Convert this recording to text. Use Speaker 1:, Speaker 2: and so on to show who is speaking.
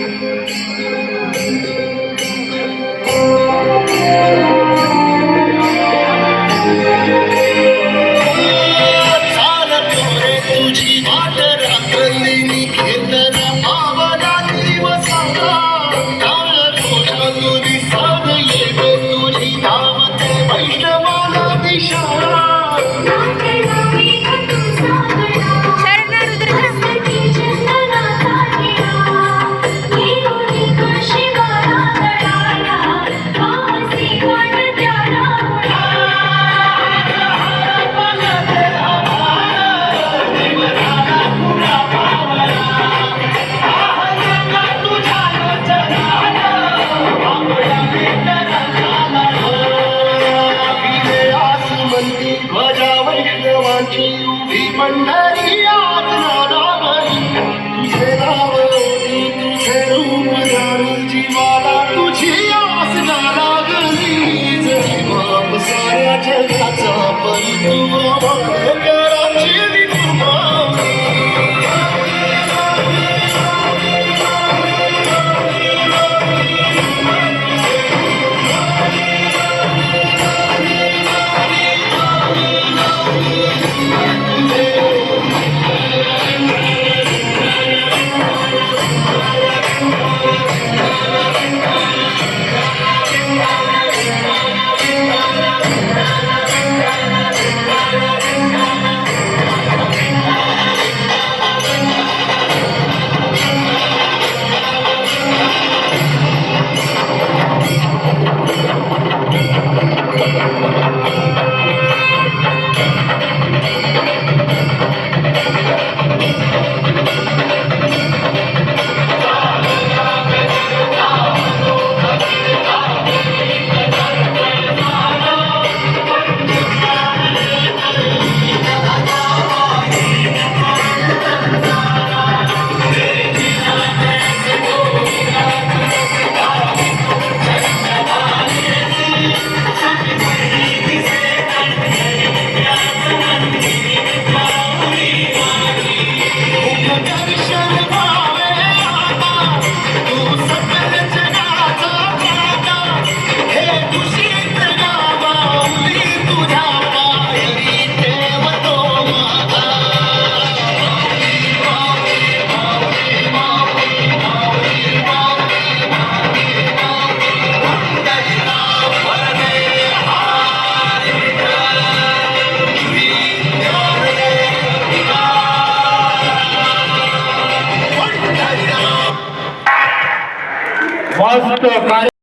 Speaker 1: Thank you. Pandhari तुझे नाव तुझे रूप धरू जीवाला तुझी आसना बाप साऱ्या जगाचा पण Yeah.
Speaker 2: Posso tocar?